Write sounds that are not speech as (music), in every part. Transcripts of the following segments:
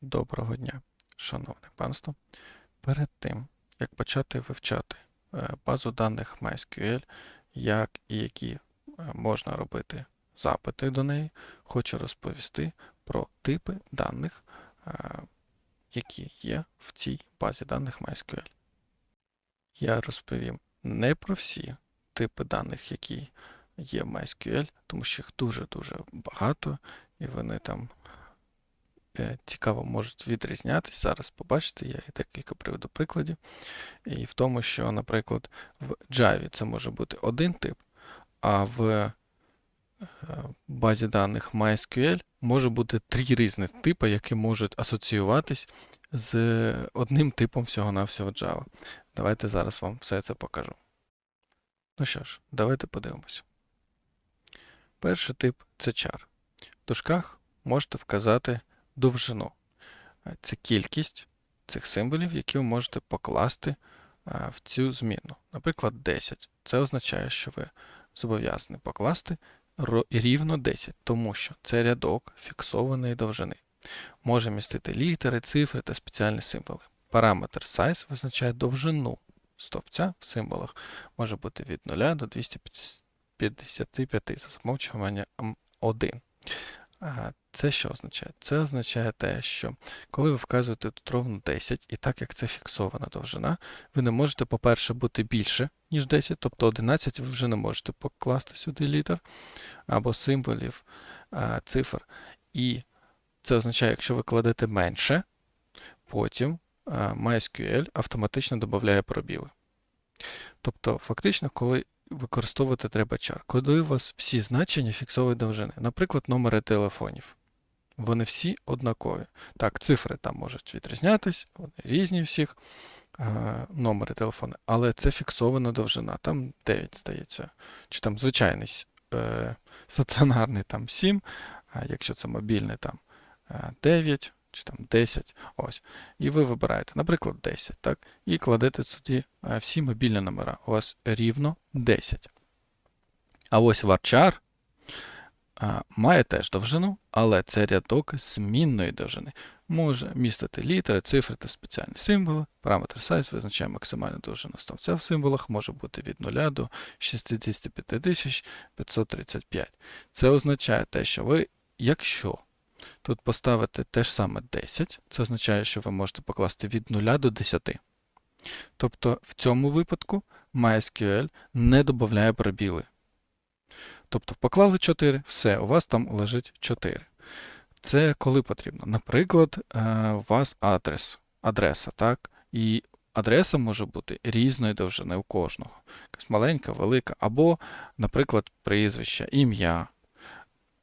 Доброго дня, шановне панство. Перед тим, як почати вивчати е, базу даних MySQL, як і які е, можна робити запити до неї, хочу розповісти про типи даних, е, які є в цій базі даних MySQL. Я розповім не про всі типи даних, які є в MySQL, тому що їх дуже-дуже багато, і вони там цікаво можуть відрізнятися. Зараз побачите, я і декілька приведу прикладів. І в тому, що, наприклад, в Java це може бути один тип, а в е, базі даних MySQL може бути три різних типи, які можуть асоціюватись з одним типом всього-навсього Java. Давайте зараз вам все це покажу. Ну що ж, давайте подивимося. Перший тип це char. В дужках можете вказати довжину. Е, Це кількість цих символів, які ви можете покласти е, в цю зміну. Наприклад, 10. Це означає, що ви зобов'язані покласти рівно 10, тому що це рядок фіксованої довжини. Може містити літери, цифри та спеціальні символи. Параметр size визначає довжину стовпця в символах. Може бути від 0 до 255 за замовчуванням 1. Це що означає? Це означає те, що коли ви вказуєте тут ровно 10, і так як це фіксована довжина, ви не можете, по-перше, бути більше, ніж 10, тобто 11 ви вже не можете покласти сюди літер або символів, цифр. І це означає, якщо ви кладете менше, потім MySQL автоматично додає пробіли. Тобто, фактично, коли використовувати треба char, коли у вас всі значення фіксової довжини, наприклад, номери телефонів. Вони всі однакові. Так, цифри там можуть відрізнятись, вони різні всіх, е, номери телефону, але це фіксована довжина. Там 9, здається. Чи там звичайний е, стаціонарний там 7, а якщо це мобільний, там е, 9 чи там 10. Ось. І ви вибираєте, наприклад, 10, так? І кладете сюди е, всі мобільні номера. У вас рівно 10. А ось varchar а, має теж довжину, але це рядок змінної довжини. Може містити літери, цифри та спеціальні символи. Параметр size визначає максимальну довжину стовпця в символах, може бути від 0 до 655 535. Це означає те, що ви, якщо тут поставите те ж саме 10, це означає, що ви можете покласти від 0 до 10. Тобто в цьому випадку MySQL не додає пробіли. Тобто поклали 4, все, у вас там лежить 4. Це коли потрібно. Наприклад, е, у вас адрес, адреса, так? І адреса може бути різної довжини у кожного. Якась маленька, велика, або, наприклад, прізвище, ім'я.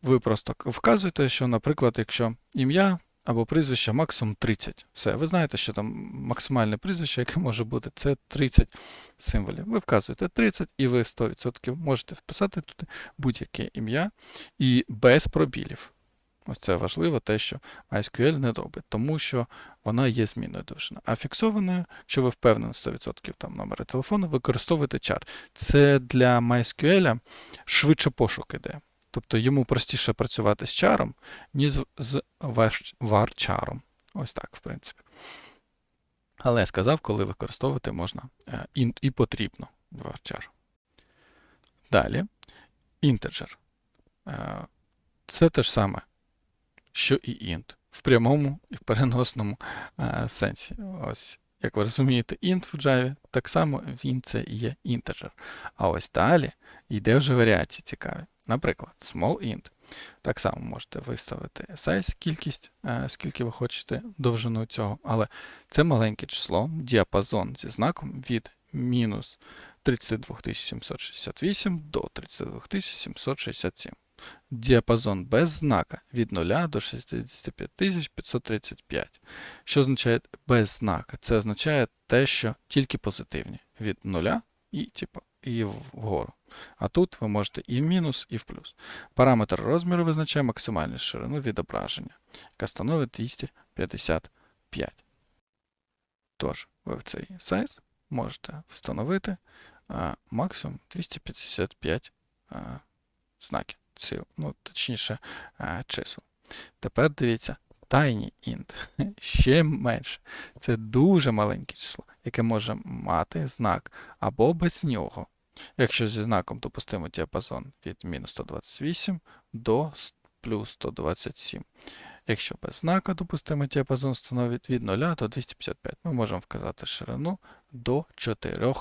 Ви просто вказуєте, що, наприклад, якщо ім'я або прізвище максимум 30. Все, ви знаєте, що там максимальне прізвище, яке може бути, це 30 символів. Ви вказуєте 30, і ви 100% можете вписати туди будь-яке ім'я і без пробілів. Ось це важливо, те, що MySQL не робить, тому що вона є змінною довжина. А фіксованою, якщо ви впевнені 100% там номери телефону, використовуєте char. Це для MySQL швидше пошук іде. Тобто йому простіше працювати з чаром, ніж з- varchar. Ось так, в принципі. Але я сказав, коли використовувати можна е, і, і потрібно varchar. Далі, integer. Е, Це те ж саме, що і int. В прямому і в переносному е, сенсі. Ось, як ви розумієте, int в Java, так само він це і є integer. А ось далі йде вже варіації цікаві. Наприклад, small int. Так само можете виставити size, кількість, е, скільки ви хочете довжину цього, але це маленьке число, діапазон зі знаком від мінус 32768 до 32767. Діапазон без знака від 0 до 65535. Що означає без знака? Це означає те, що тільки позитивні. Від 0 і, типу, і вгору. А тут ви можете і в мінус, і в плюс. Параметр розміру визначає максимальну ширину відображення, яка становить 255. Тож, ви в цей сайз можете встановити а, максимум 255 а, знаків, цил, ну, точніше, а, чисел. Тепер дивіться, TinyInt (laughs) ще менше. Це дуже маленьке число, яке може мати знак або без нього. Якщо зі знаком допустимо діапазон від мінус 128 до плюс 127. Якщо без знака допустимо діапазон становить від 0 до 255. Ми можемо вказати ширину до 4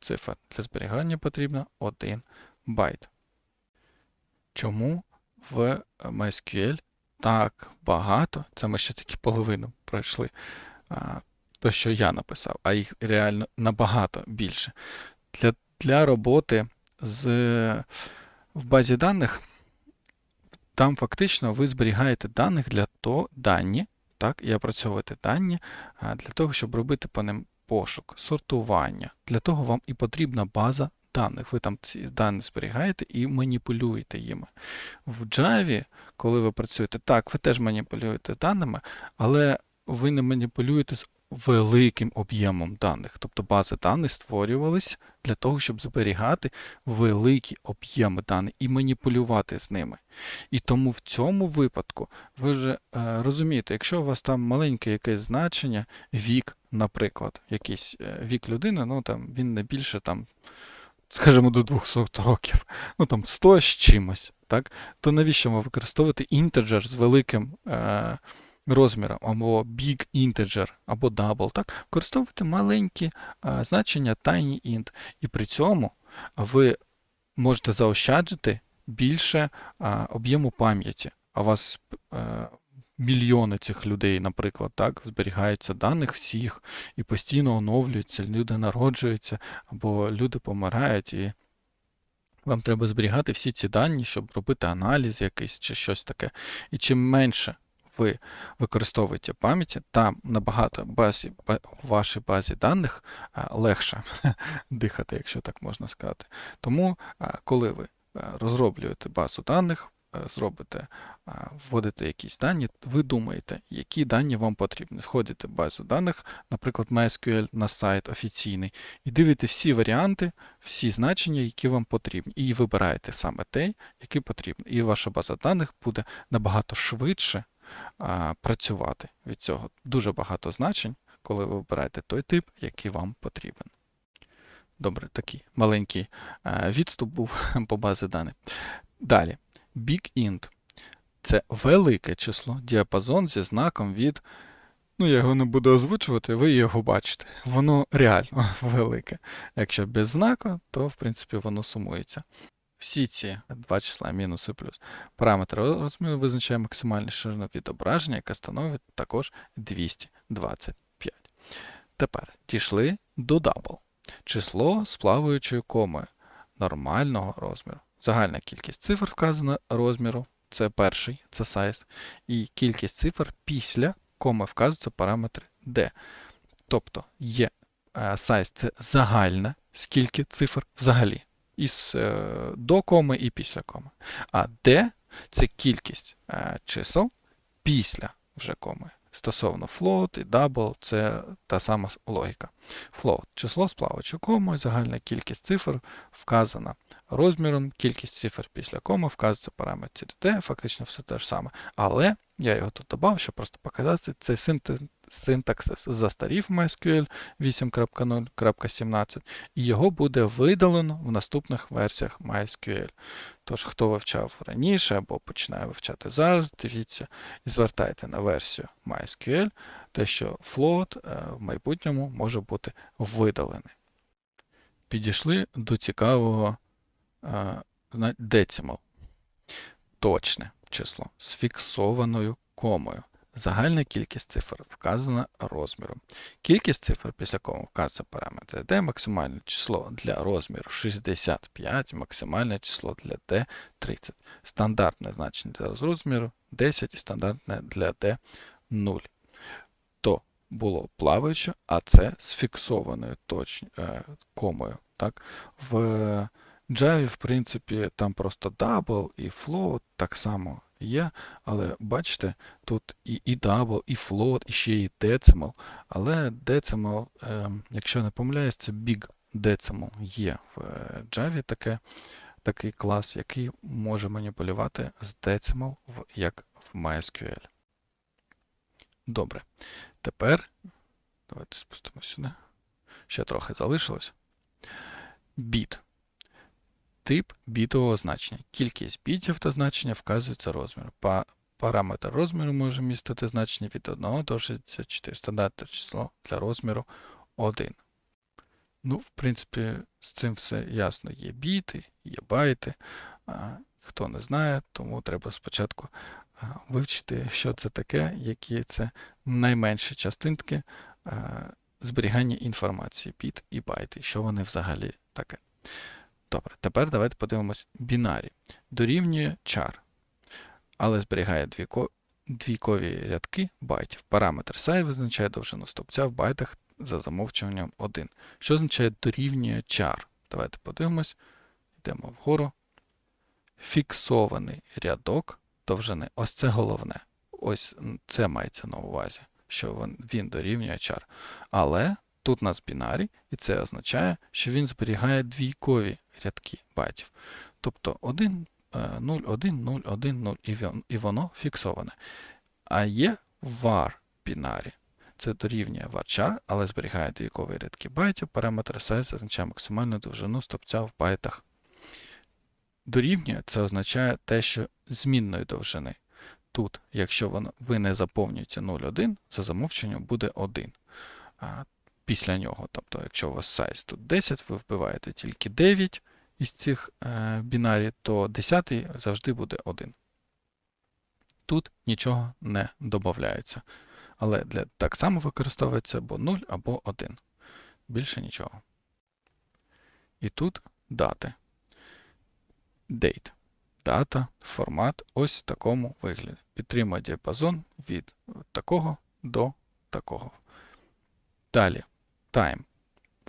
цифр. Для зберігання потрібно 1 байт. Чому в MySQL так багато, це ми ще тільки половину пройшли, то, що я написав, а їх реально набагато більше. Для, для роботи з, в базі даних там фактично ви зберігаєте даних для того, дані, так, і опрацьовуєте дані для того, щоб робити по ним пошук, сортування. Для того вам і потрібна база даних. Ви там ці дані зберігаєте і маніпулюєте їми. В Java, коли ви працюєте, так, ви теж маніпулюєте даними, але ви не маніпулюєте з великим об'ємом даних. Тобто бази даних створювались для того, щоб зберігати великі об'єми даних і маніпулювати з ними. І тому в цьому випадку ви вже е, розумієте, якщо у вас там маленьке якесь значення, вік, наприклад, якийсь е, вік людини, ну там він не більше там, скажімо, до 200 років, ну там 100 з чимось, так, то навіщо ви використовувати інтеджер з великим е, розміром, або big integer, або double, так, використовуйте маленькі е, значення tinyInt, і при цьому ви можете заощаджити більше а, об'єму пам'яті. А у вас е, мільйони цих людей, наприклад, так, зберігається даних всіх і постійно оновлюються, люди народжуються або люди помирають, і вам треба зберігати всі ці дані, щоб робити аналіз якийсь чи щось таке. І чим менше ви використовуєте пам'яті, там набагато базі, вашій базі даних легше (laughs) дихати, якщо так можна сказати. Тому, коли ви е, розроблюєте базу даних, е, зробите, вводите якісь дані, ви думаєте, які дані вам потрібні. Входите в базу даних, наприклад, MySQL на сайт офіційний, і дивитесь всі варіанти, всі значення, які вам потрібні, і вибираєте саме той, який потрібен. І ваша база даних буде набагато швидше працювати від цього. Дуже багато значень, коли ви вибираєте той тип, який вам потрібен. Добре, такий маленький е, відступ був (laughs) по базі даних. Далі, BigInt. Це велике число, діапазон зі знаком від. Ну, я його не буду озвучувати, ви його бачите. Воно реально (laughs) велике. Якщо без знака, то в принципі воно сумується. Всі ці два числа, мінус і плюс. Параметр розміру визначає максимальну ширину відображення, яка становить також 225. Тепер дійшли до double. Число з плаваючою комою нормального розміру. Загальна кількість цифр вказана розміру, це перший, це size, і кількість цифр після коми вказується параметр d. Тобто є е, size це загальне, скільки цифр взагалі, із е, до коми і після коми. А d це кількість е, чисел після вже коми. Стосовно float і double, це та сама логіка. Float – число з плаваючою комою, загальна кількість цифр вказана розміром, кількість цифр після коми вказується параметр d, фактично все те ж саме. Але я його тут додав, щоб просто показати, цей синтаксис застарів MySQL 8.0.17, і його буде видалено в наступних версіях MySQL. Тож, хто вивчав раніше або починає вивчати зараз, дивіться і звертайте на версію MySQL, те, що float е, в майбутньому може бути видалений. Підійшли до цікавого decimal. Точне число з фіксованою комою. Загальна кількість цифр вказана розміром. Кількість цифр після коми вказується параметр d, максимальне число для розміру 65, максимальне число для d 30. Стандартне значення для розміру 10 і стандартне для d 0. То було плаваюче, а це з фіксованою точ... е, комою. Так? В Java, в принципі, там просто double і float так само є, але бачите, тут і, і double, і float, і ще і decimal. Але decimal, е, якщо не помиляюсь, це big decimal є в е, Java таке, такий клас, який може маніпулювати з decimal як в MySQL. Добре. Тепер давайте спустимо сюди. Ще трохи залишилось. Біт. Тип бітового значення. Кількість бітів та значення вказується розміром. Па- Параметр розміру може містити значення від 1 до 64. Стандартне число для розміру 1. Ну, в принципі, з цим все ясно. Є біти, є байти. Хто не знає, тому треба спочатку вивчити, що це таке, які це найменші частинки зберігання інформації, біт і байти, що вони взагалі таке. Добре, тепер давайте подивимось бінарі. Дорівнює char, але зберігає двійко- двійкові рядки байтів. Параметр size визначає довжину стовпця в байтах за замовчуванням 1. Що означає дорівнює char? Давайте подивимось. Йдемо вгору. Фіксований рядок довжини. Ось це головне. Ось це мається на увазі, що він, дорівнює char. Але тут у нас бінарі, і це означає, що він зберігає двійкові рядки байтів. Тобто 1, 0, 1, 0, 1, 0, і воно фіксоване. А є var бінарі. Це дорівнює varchar, але зберігає двійкові рядки байтів. Параметр size означає максимальну довжину стопця в байтах. Дорівнює це означає те, що змінної довжини. Тут, якщо ви не заповнюєте 0,1, за замовченням буде 1. Після нього, тобто, якщо у вас size тут 10, ви вбиваєте тільки 9 із цих е, бінарів, то 10 завжди буде 1. Тут нічого не додається. Але для, так само використовується або 0, або 1. Більше нічого. І тут дати. Date. Дата, формат ось в такому вигляді. Підтримує діапазон від такого до такого. Далі. Time.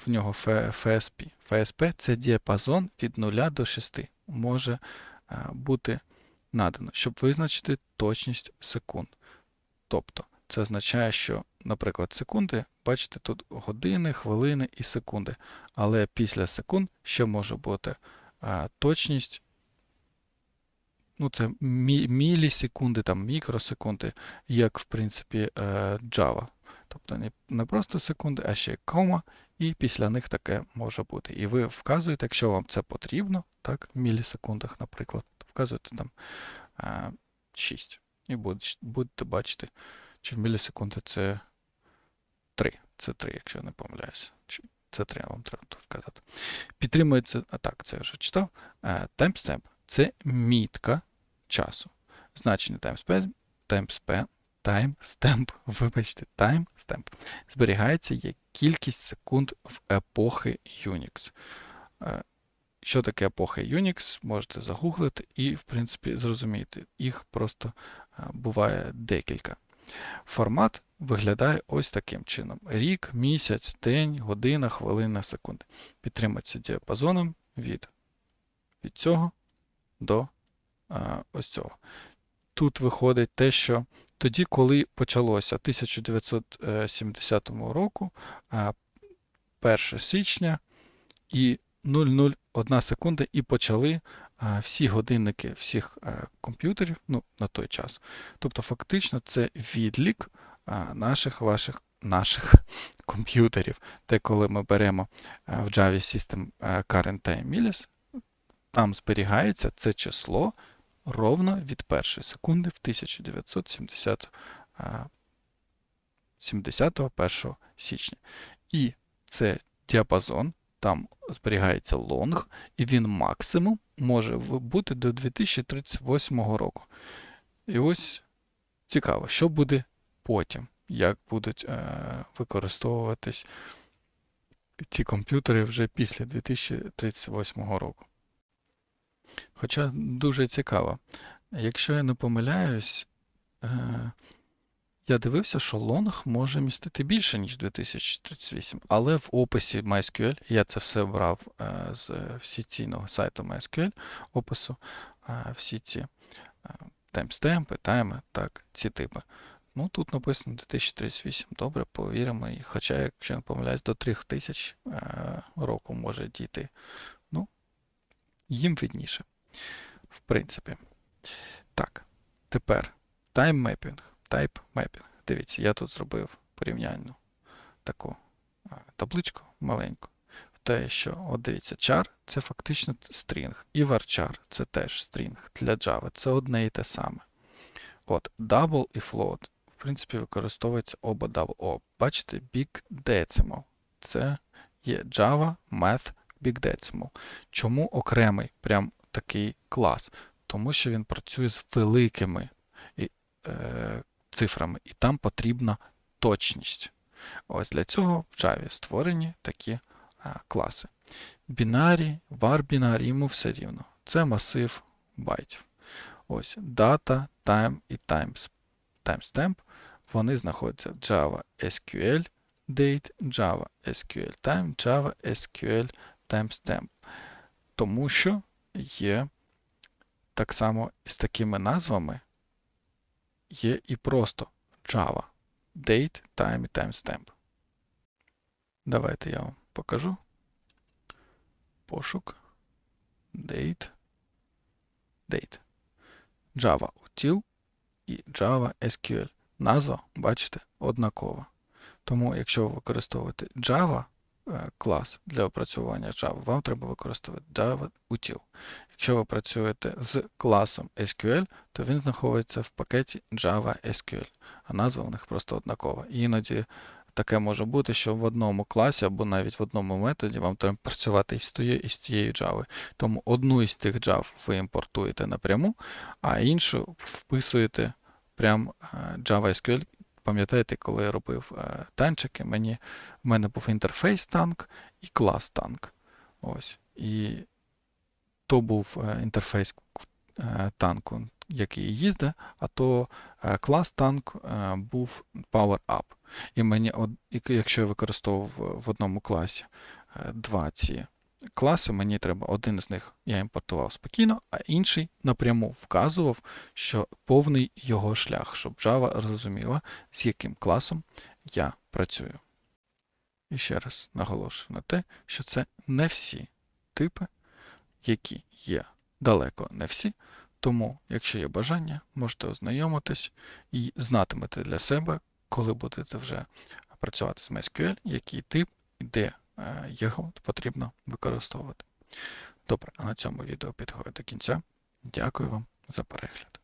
В нього FSP. FSP це діапазон від 0 до 6. Може бути надано, щоб визначити точність секунд. Тобто, це означає, що, наприклад, секунди, бачите, тут години, хвилини і секунди. Але після секунд ще може бути точність. Ну, це мілісекунди, там мікросекунди, як в принципі е, Java. Тобто не, не просто секунди, а ще кома, і після них таке може бути. І ви вказуєте, якщо вам це потрібно, так, в мілісекундах, наприклад, вказуєте там е, 6. І будете, бачити, чи в мілісекунди це 3. Це 3, якщо я не помиляюся. Це 3, вам треба вказати. Підтримується, а так, це я вже читав. Timestamp – це мітка часу. Значення timestamp, timestamp, вибачте, timestamp зберігається як кількість секунд в епохи Unix. Е, Що таке епоха Unix, можете загуглити і, в принципі, зрозуміти. Їх просто е, буває декілька. Формат виглядає ось таким чином: рік, місяць, день, година, хвилина, секунди. Підтримується діапазоном від, від цього до а, ось цього. Тут виходить те, що тоді, коли почалося 1970 року, 1 січня і 001 секунда, і почали всі годинники всіх комп'ютерів ну, на той час. Тобто, фактично, це відлік наших ваших наших (laughs) комп'ютерів. Те, коли ми беремо в Java System Current Time Millis, там зберігається це число ровно від першої секунди в 1970 71 січня. І це діапазон, там зберігається лонг, і він максимум може бути до 2038 року. І ось цікаво, що буде потім, як будуть е, використовуватись ці комп'ютери вже після 2038 року. Хоча дуже цікаво. Якщо я не помиляюсь, е, я дивився, що лонг може містити більше, ніж 2038, але в описі MySQL, я це все брав е, з офіційного сайту MySQL, опису, е, всі ці таймстемпи, тайми, так, ці типи. Ну, тут написано 2038, добре, повіримо. Хоча, якщо не помиляюсь, до 3000 е, року може дійти. Їм видніше. В принципі. Так, тепер тайммепінг. Type mapping. Дивіться, я тут зробив порівняльну таку е, табличку маленьку. Те, що, от дивіться, char це фактично стрінг, і varchar це теж стрінг для Java. Це одне і те саме. От, double і float, в принципі, використовується оба double. О, бачите, big decimal. Це є Java Math Big Decimal. Чому окремий прям такий клас? Тому що він працює з великими е, цифрами, і там потрібна точність. Ось для цього в Java створені такі е, класи. Бінарі, var бінарі, йому все рівно. Це масив байтів. Ось data, time і times, timestamp. Вони знаходяться Java SQL date, Java SQL time, Java SQL timestamp. Тому що є так само з такими назвами є і просто Java date, time і timestamp. Давайте я вам покажу. Пошук. Date. Date. Java util і Java SQL. Назва, бачите, однакова. Тому, якщо ви використовуєте Java клас для опрацювання Java, вам треба використовувати Java util. Якщо ви працюєте з класом SQL, то він знаходиться в пакеті Java SQL, а назва у них просто однакова. І іноді таке може бути, що в одному класі або навіть в одному методі вам треба працювати із тією, із тією Java. Тому одну із тих Java ви імпортуєте напряму, а іншу вписуєте прям е, Java SQL. Пам'ятаєте, коли я робив е, танчики, мені, в мене був інтерфейс танк і клас танк. Ось. І то був е, інтерфейс е, танку, який їздить, а то клас танк був Power Up. І мені, якщо я використовував в одному класі два ці класи, мені треба один з них я імпортував спокійно, а інший напряму вказував, що повний його шлях, щоб Java розуміла, з яким класом я працюю. І ще раз наголошую на те, що це не всі типи, які є далеко не всі. Тому, якщо є бажання, можете ознайомитись і знатимете для себе, коли будете вже працювати з MySQL, який тип і де його потрібно використовувати. Добре, а на цьому відео підходить до кінця. Дякую вам за перегляд.